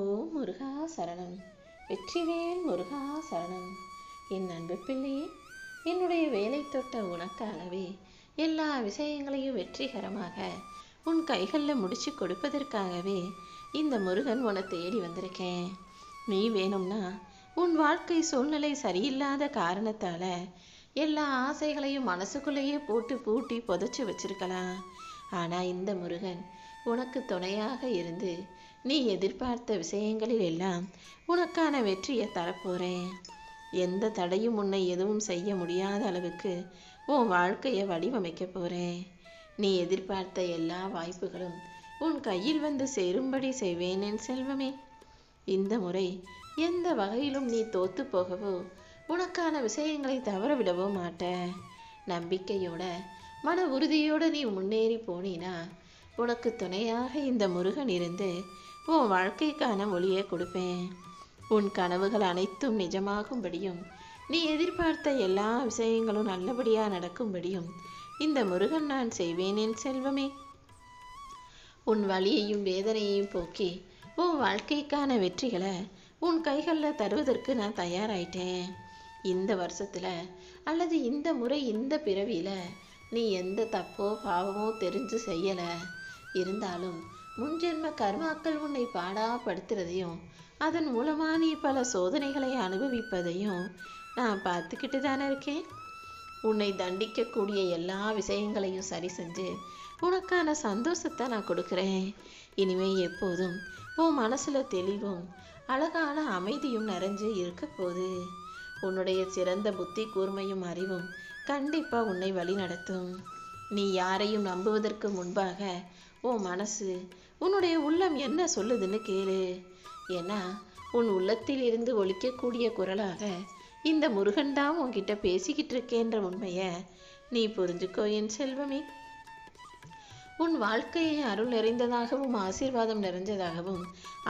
ஓ முருகா சரணம். வெற்றிவேல் முருகா சரணம். என் அன்பு பிள்ளையே என்னுடைய வேலை தொட்ட உனக்காகவே எல்லா விஷயங்களையும் வெற்றிகரமாக உன் கைகளில் முடிச்சு கொடுப்பதற்காகவே இந்த முருகன் உன தேடி வந்திருக்கேன். நீ வேணும்னா உன் வாழ்க்கை சூழ்நிலை சரியில்லாத காரணத்தால் எல்லா ஆசைகளையும் மனசுக்குள்ளேயே போட்டு பூட்டி புதைச்சி வச்சிருக்கலாம். ஆனால் இந்த முருகன் உனக்கு துணையாக இருந்து நீ எதிர்பார்த்த விஷயங்களில் எல்லாம் உனக்கான வெற்றியை தரப்போறேன். எந்த தடையும் உன்னை எதுவும் செய்ய முடியாத அளவுக்கு உன் வாழ்க்கையை வடிவமைக்க போறேன். நீ எதிர்பார்த்த எல்லா வாய்ப்புகளும் உன் கையில் வந்து சேரும்படி செய்வேன் என் செல்வமே. இந்த முறை எந்த வகையிலும் நீ தோத்து போகவோ உனக்கான விஷயங்களை தவறவிடவோ மாட்ட. நம்பிக்கையோட மன உறுதியோட நீ முன்னேறி போனீனா உனக்கு துணையாக இந்த முருகன் இருந்து உன் வாழ்க்கைக்கான ஒளியை கொடுப்பேன். உன் கனவுகள் அனைத்தும் நிஜமாகும்படியும் நீ எதிர்பார்த்த எல்லா விஷயங்களும் நல்லபடியாக நடக்கும்படியும் இந்த முருகன் நான் செய்வேன் என் செல்வமே. உன் வலியையும் வேதனையையும் போக்கி உன் வாழ்க்கைக்கான வெற்றிகளை உன் கைகளில் தருவதற்கு நான் தயாராயிட்டேன். இந்த வருஷத்துல அல்லது இந்த முறை இந்த பிறவியில நீ எந்த தப்போ பாவமோ தெரிஞ்சு செய்யலை. இருந்தாலும் முன்ஜென்ம கர்மாக்கள் உன்னை பாடாப்படுத்துறதையும் அதன் மூலமாக நீ பல சோதனைகளை அனுபவிப்பதையும் நான் பார்த்துக்கிட்டு தானே இருக்கேன். உன்னை தண்டிக்கக்கூடிய எல்லா விஷயங்களையும் சரி செஞ்சு உனக்கான சந்தோஷத்தை நான் கொடுக்குறேன். இனிமே எப்போதும் உன் மனசில் தெளிவும் அழகான அமைதியும் நிறைஞ்சு இருக்க உன்னுடைய சிறந்த புத்தி கூர்மையும் அறிவும் கண்டிப்பாக உன்னை வழி நடத்தும் நீ யாரையும் நம்புவதற்கு முன்பாக உன் மனசு உன்னுடைய உள்ளம் என்ன சொல்லுதுன்னு கேளு. ஏன்னா உன் உள்ளத்தில் இருந்து ஒழிக்கக்கூடிய குரலாக இந்த முருகன் தான் உன்கிட்ட பேசிக்கிட்டு இருக்கேன்ற உண்மைய நீ புரிஞ்சுக்கோ என் செல்வமே. உன் வாழ்க்கையை அருள் நிறைந்ததாகவும் ஆசீர்வாதம் நிறைஞ்சதாகவும்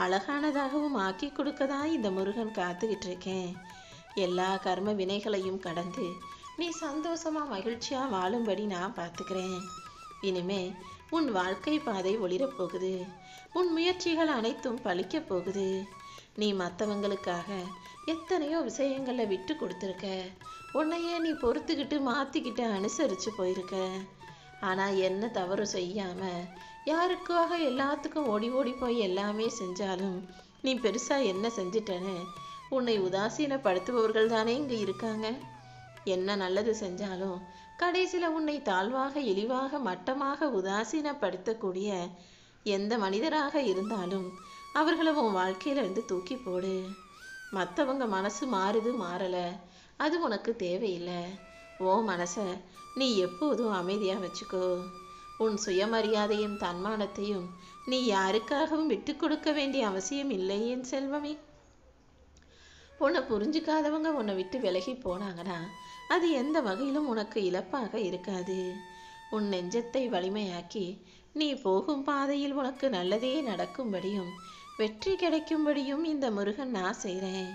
அழகானதாகவும் ஆக்கி கொடுக்கதா இந்த முருகன் காத்துக்கிட்டு இருக்கேன். எல்லா கர்ம வினைகளையும் கடந்து நீ சந்தோஷமா மகிழ்ச்சியா வாழும்படி நான் பார்த்துக்கிறேன். இனிமே உன் வாழ்க்கை பாதை ஒளிரப் போகுது. உன் முயற்சிகள் அனைத்தும் பழிக்கப் போகுது. நீ மற்றவங்களுக்காக எத்தனையோ விஷயங்களை விட்டு கொடுத்துருக்க. உன்னையே நீ பொறுத்துக்கிட்டு மாற்றிக்கிட்டு அனுசரித்து போயிருக்க. ஆனால் என்ன தவறு செய்யாமல் யாருக்காக எல்லாத்துக்கும் ஓடி ஓடி போய் எல்லாமே செஞ்சாலும் நீ பெருசாக என்ன செஞ்சிட்டன்னு உன்னை உதாசீனப்படுத்துபவர்கள் தானே இங்கே இருக்காங்க. என்ன நல்லது செஞ்சாலும் கடைசியில் உன்னை தாழ்வாக இழிவாக மட்டமாக உதாசீனப்படுத்தக்கூடிய எந்த மனிதராக இருந்தாலும் அவர்களை உன் வாழ்க்கையில இருந்து தூக்கி போடு. மற்றவங்க மனசு மாறுது மாறல. அது உனக்கு தேவையில்லை. ஓ மனச நீ எப்போதும் அமைதியா வச்சுக்கோ. உன் சுயமரியாதையும் தன்மானத்தையும் நீ யாருக்காகவும் விட்டு கொடுக்க வேண்டிய அவசியம் இல்லை என் செல்வமே. உன்னை புரிஞ்சுக்காதவங்க உன்னை விட்டு விலகி போனாங்கன்னா அது எந்த வகையிலும் உனக்கு இழப்பாக இருக்காது. உன் நெஞ்சத்தை வலிமையாக்கி நீ போகும் பாதையில் உனக்கு நல்லதே நடக்கும்படியும் வெற்றி கிடைக்கும்படியும் இந்த முருகன் நான் செய்கிறேன்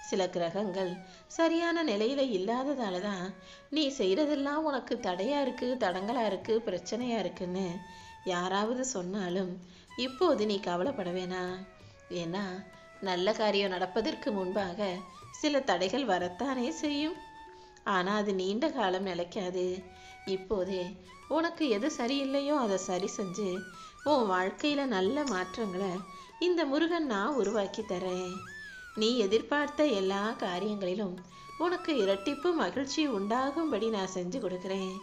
சில கிரகங்கள் சரியான நிலையில இல்லாததால தான் நீ செய்கிறதெல்லாம் உனக்கு தடையா இருக்கு தடங்களா இருக்கு பிரச்சனையா இருக்குன்னு யாராவது சொன்னாலும் இப்போது நீ கவலைப்பட வேணாம் ஏன்னா நல்ல காரியம் நடப்பதற்கு முன்பாக சில தடைகள் வரத்தானே செய்யும். ஆனால் அது நீண்ட காலம் நிலைக்காது. இப்போதே உனக்கு எது சரியில்லையோ அதை சரி செஞ்சு உன் வாழ்க்கையில் நல்ல மாற்றங்களை இந்த முருகன் நான் உருவாக்கி தரேன். நீ எதிர்பார்த்த எல்லா காரியங்களிலும் உனக்கு இரட்டிப்பு மகிழ்ச்சி உண்டாகும்படி நான் செஞ்சு கொடுக்குறேன்.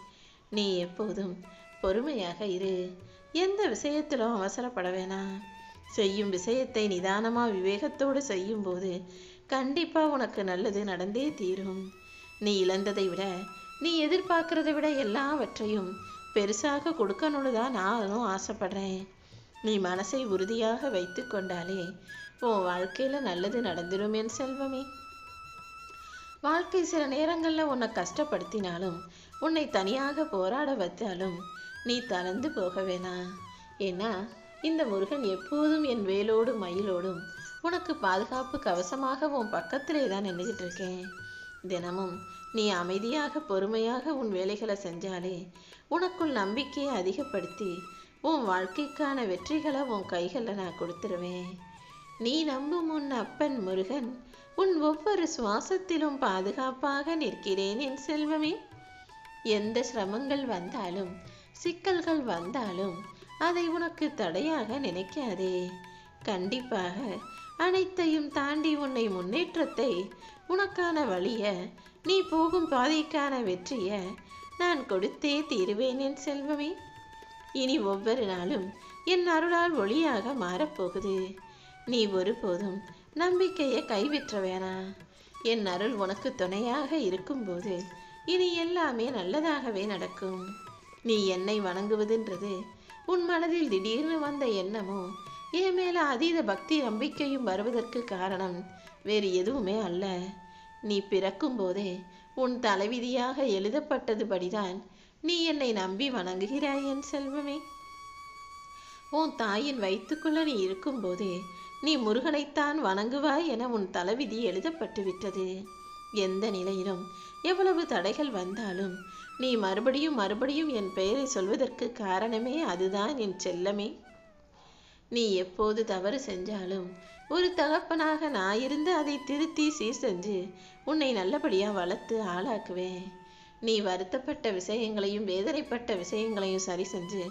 நீ எப்போதும் பொறுமையாக இரு. எந்த விஷயத்திலும் அவசரப்பட வேணாம். செய்யும் விஷயத்தை நிதானமாக விவேகத்தோடு செய்யும்போது கண்டிப்பாக உனக்கு நல்லது நடந்தே தீரும். நீ இழந்ததை விட நீ எதிர்பார்க்கறதை விட எல்லாவற்றையும் பெருசாக கொடுக்கணும்னு தான் நானும் ஆசைப்படுறேன். நீ மனசை உறுதியாக வைத்து கொண்டாலே உன் வாழ்க்கையில நல்லது நடந்துடும் என் செல்வமே. வாழ்க்கை சில நேரங்களில் உன்னை கஷ்டப்படுத்தினாலும் உன்னை தனியாக போராட வைத்தாலும் நீ தளர்ந்து போக வேணாம் ஏன்னா இந்த முருகன் எப்போதும் என் வேலோடும் மயிலோடும் உனக்கு பாதுகாப்பு கவசமாக உன் பக்கத்திலே தான் நின்றுகிட்டு இருக்கேன். தினமும் நீ அமைதியாக பொறுமையாக உன் வேலைகளை செஞ்சாலே உனக்குள் நம்பிக்கையை அதிகப்படுத்தி உன் வாழ்க்கைக்கான வெற்றிகளை உன் கைகளில் நான் கொடுத்துருவேன். நீ நம்பும் உன் அப்பன் முருகன் உன் ஒவ்வொரு சுவாசத்திலும் பாதுகாப்பாக நிற்கிறேன் என் செல்வமே. எந்த சிரமங்கள் வந்தாலும் சிக்கல்கள் வந்தாலும் அதை உனக்கு தடையாக நினைக்காதே. கண்டிப்பாக. அனைத்தையும் தாண்டி உன்னை முன்னேற்றத்தை உனக்கான வழிய நீ போகும் பாதைக்கான வெற்றிய நான் கொடுத்தே தீருவேன் என் செல்வமே. இனி ஒவ்வொரு நாளும் என் அருளால் ஒளியாக மாறப்போகுது. நீ ஒருபோதும் நம்பிக்கையை கைவிற்ற வேணா என் அருள் உனக்கு துணையாக இருக்கும்போது இனி எல்லாமே நல்லதாகவே நடக்கும். நீ என்னை வணங்குவதுன்றது உன் மனதில் திடீர்னு வந்த எண்ணமோ என் மேலே அதீத பக்தி நம்பிக்கையும் வருவதற்கு காரணம் வேறு எதுவுமே அல்ல. நீ பிறக்கும் போதே உன் தலைவிதியாக எழுதப்பட்டதுபடிதான் நீ என்னை நம்பி வணங்குகிறாய் என் செல்வமே. உன் தாயின் வயிற்றுக்குள்ள நீ இருக்கும்போதே நீ முருகனைத்தான் வணங்குவாய் என உன் தலைவிதி எழுதப்பட்டு விட்டது எந்த நிலையிலும் எவ்வளவு தடைகள் வந்தாலும் நீ மறுபடியும் மறுபடியும் என் பெயரை சொல்வதற்கு காரணமே அதுதான் என் செல்லமே. நீ எப்போது தவறு செஞ்சாலும் ஒரு தகப்பனாக நான் இருந்து அதை திருத்தி சீர் செஞ்சு உன்னை நல்லபடியாக வளர்த்து ஆளாக்குவேன். நீ வருத்தப்பட்ட விஷயங்களையும் வேதனைப்பட்ட விஷயங்களையும் சரி செஞ்சு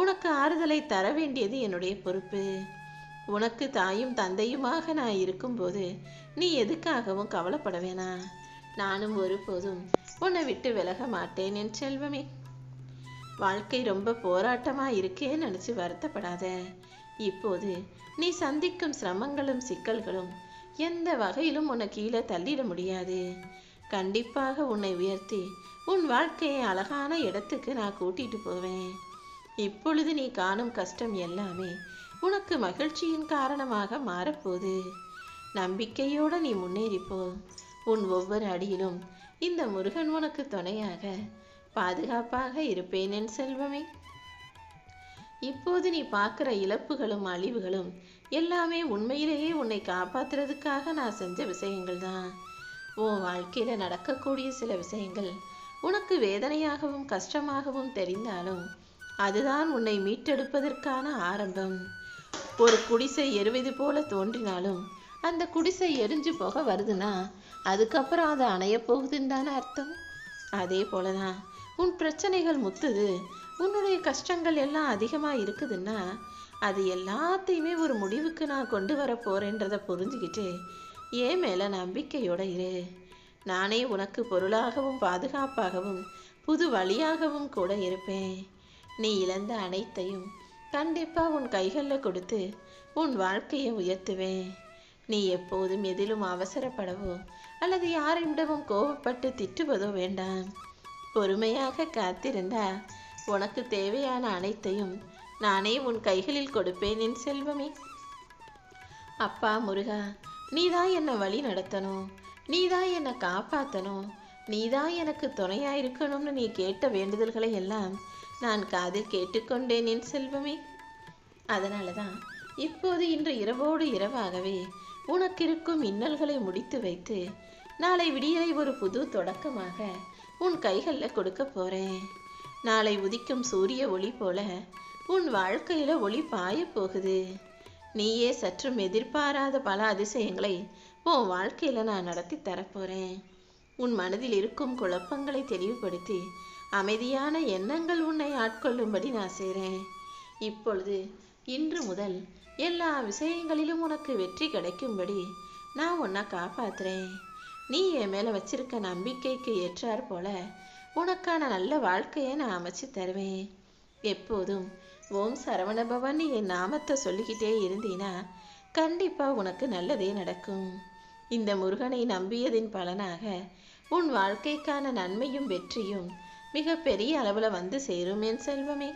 உனக்கு ஆறுதலை தர வேண்டியது என்னுடைய பொறுப்பு. உனக்கு தாயும் தந்தையுமாக நான் இருக்கும்போது நீ எதுக்காகவும் கவலைப்பட வேணாம் நானும் ஒருபோதும் உன்னை விட்டு விலக மாட்டேன் என் செல்வமே. வாழ்க்கை ரொம்ப போராட்டமாக இருக்கேன்னு நினச்சி வருத்தப்படாத. இப்போது நீ சந்திக்கும் சிரமங்களும் சிக்கல்களும் எந்த வகையிலும் உன்னை கீழே தள்ளிட முடியாது. கண்டிப்பாக உன்னை உயர்த்தி உன் வாழ்க்கையை அழகான இடத்துக்கு நான் கூட்டிட்டு போவேன். இப்பொழுது நீ காணும் கஷ்டம் எல்லாமே உனக்கு மகிழ்ச்சியின் காரணமாக மாறப்போகுது. நம்பிக்கையோடு நீ முன்னேறிப்போ. உன் ஒவ்வொரு அடியிலும் இந்த முருகன் உனக்கு துணையாக பாதுகாப்பாக இருப்பேன் என் செல்வமே. இப்போது நீ பார்க்குற இழப்புகளும் அழிவுகளும் எல்லாமே உண்மையிலேயே உன்னை காப்பாத்துறதுக்காக நான் செஞ்ச விஷயங்கள் தான் உன் வாழ்க்கையில் நடக்கக்கூடிய சில விஷயங்கள் உனக்கு வேதனையாகவும் கஷ்டமாகவும் தெரிந்தாலும் அதுதான் உன்னை மீட்டெடுப்பதற்கான ஆரம்பம். ஒரு குடிசை எருவது போல தோன்றினாலும் அந்த குடிசை எரிஞ்சு போக வருதுன்னா அதுக்கப்புறம் அது அணைய போகுதுன்னு தானே அர்த்தம்? அதே போலதான் உன் பிரச்சனைகள் முத்துது உன்னுடைய கஷ்டங்கள் எல்லாம் அதிகமாக இருக்குதுன்னா அது எல்லாத்தையுமே ஒரு முடிவுக்கு நான் கொண்டு வர போறேன்றத புரிஞ்சுக்கிட்டு ஏன் மேலே நம்பிக்கையோட இரு. நானே உனக்கு பொருளாகவும் பாதுகாப்பாகவும் புது வழியாகவும் கூட இருப்பேன். நீ இழந்த அனைத்தையும் கண்டிப்பா உன் கைகளில் கொடுத்து உன் வாழ்க்கையை உயர்த்துவேன். நீ எப்போதும் எதிலும் அவசரப்படவோ அல்லது யாரிடமும் கோபப்பட்டு திட்டுவதோ வேண்டாம். பொறுமையாக காத்திருந்தா உனக்கு தேவையான அனைத்தையும் நானே உன் கைகளில் கொடுப்பேன் என் செல்வமே. அப்பா முருகா நீதான் என்னை வழி நடத்தணும். நீதான் என்னை காப்பாற்றணும் நீதான் எனக்கு துணையா இருக்கணும்னு நீ கேட்ட வேண்டுதல்களை எல்லாம் நான் காதில் கேட்டுக்கொண்டேன் என் செல்வமே. அதனால தான் இப்போது இன்று இரவோடு இரவாகவே உனக்கிருக்கும் இன்னல்களை முடித்து வைத்து நாளை விடியலை ஒரு புது தொடக்கமாக உன் கைகளில் கொடுக்க போறேன். நாளை உதிக்கும் சூரிய ஒளி போல உன் வாழ்க்கையில ஒளி பாயப் போகுது. நீயே சற்றும் எதிர்பாராத பல அதிசயங்களை உன் வாழ்க்கையில நான் நடத்தி தரப்போறேன். உன் மனதில் இருக்கும் குழப்பங்களை தெளிவுபடுத்தி அமைதியான எண்ணங்கள் உன்னை ஆட்கொள்ளும்படி நான் செய்கிறேன் இப்பொழுது இன்று முதல் எல்லா விஷயங்களிலும் உனக்கு வெற்றி கிடைக்கும்படி நான் உன்னை காப்பாத்துறேன். நீ என் மேலே வச்சிருக்க நம்பிக்கைக்கு ஏற்றாற் போல உனக்கான நல்ல வாழ்க்கையை நான் அமைச்சு தருவேன். எப்போதும் ஓம் சரவணபவன் என் நாமத்தை சொல்லிக்கிட்டே இருந்தீனா கண்டிப்பா உனக்கு நல்லதே நடக்கும். இந்த முருகனை நம்பியதின் பலனாக உன் வாழ்க்கைக்கான நன்மையும் வெற்றியும் மிக பெரிய அளவுல வந்து சேரும் என் செல்வமே.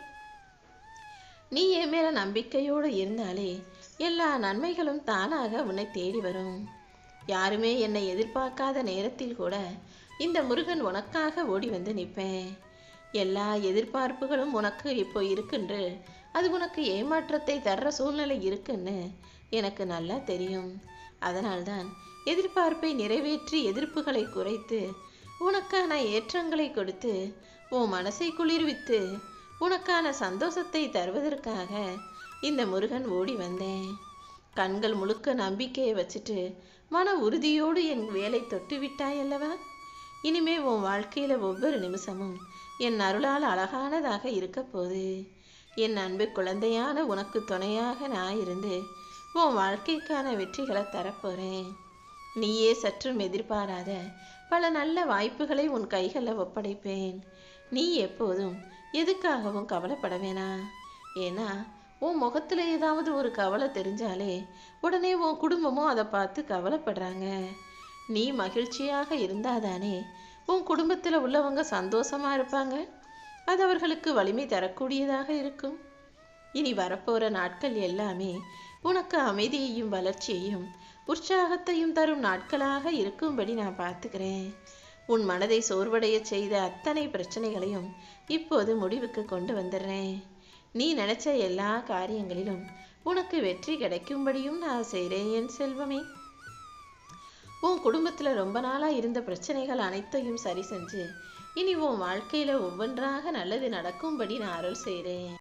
நீ என் மேல நம்பிக்கையோடு இருந்தாலே எல்லா நன்மைகளும் தானாக உன்னை தேடி வரும். யாருமே என்னை எதிர்பார்க்காத நேரத்தில் கூட இந்த முருகன் உனக்காக ஓடி வந்து நிற்பேன். எல்லா எதிர்பார்ப்புகளும் உனக்கு இப்போ இருக்குன்று. அது உனக்கு ஏமாற்றத்தை தர்ற சூழ்நிலை இருக்குன்னு எனக்கு நல்லா தெரியும். அதனால்தான் எதிர்பார்ப்பை நிறைவேற்றி எதிர்ப்புகளை குறைத்து உனக்கான ஏற்றங்களை கொடுத்து உன் மனசை குளிர்வித்து உனக்கான சந்தோஷத்தை தருவதற்காக இந்த முருகன் ஓடி வந்தேன். கண்கள் முழுக்க நம்பிக்கையை வச்சுட்டு மன உறுதியோடு என் வேலை தொட்டு விட்டாயல்லவா இனிமே உன் வாழ்க்கையில ஒவ்வொரு நிமிஷமும் என் அருளால் அழகானதாக இருக்க போது என் அன்பு குழந்தையான உனக்கு துணையாக நான் இருந்து உன் வாழ்க்கைக்கான வெற்றிகளை தரப்போறேன். நீயே சற்றும் எதிர்பாராத பல நல்ல வாய்ப்புகளை உன் கைகளில் ஒப்படைப்பேன். நீ எப்போதும் எதுக்காகவும் கவலைப்பட வேணாம் ஏன்னா உன் முகத்தில் ஏதாவது ஒரு கவலை தெரிஞ்சாலே உடனே உன் குடும்பமும் அதை பார்த்து கவலைப்படுறாங்க. நீ மகிழ்ச்சியாக இருந்தாதானே? உன் குடும்பத்தில் உள்ளவங்க சந்தோஷமா இருப்பாங்க. அது அவர்களுக்கு வலிமை தரக்கூடியதாக இருக்கும். இனி வரப்போற நாட்கள் எல்லாமே உனக்கு அமைதியையும் வளர்ச்சியையும் உற்சாகத்தையும் தரும் நாட்களாக இருக்கும்படி நான் பார்த்துக்கிறேன். உன் மனதை சோர்வடைய செய்த அத்தனை பிரச்சனைகளையும் இப்போது முடிவுக்கு கொண்டு வந்துடுறேன். நீ நினைச்ச எல்லா காரியங்களிலும் உனக்கு வெற்றி கிடைக்கும்படியும் நான் செய்கிறேன் என் செல்வமே. உன் குடும்பத்தில் ரொம்ப நாளாக இருந்த பிரச்சனைகள் அனைத்தையும் சரி செஞ்சு இனி உன் வாழ்க்கையில் ஒவ்வொன்றாக நல்லது நடக்கும்படி நான் அருள் செய்கிறேன்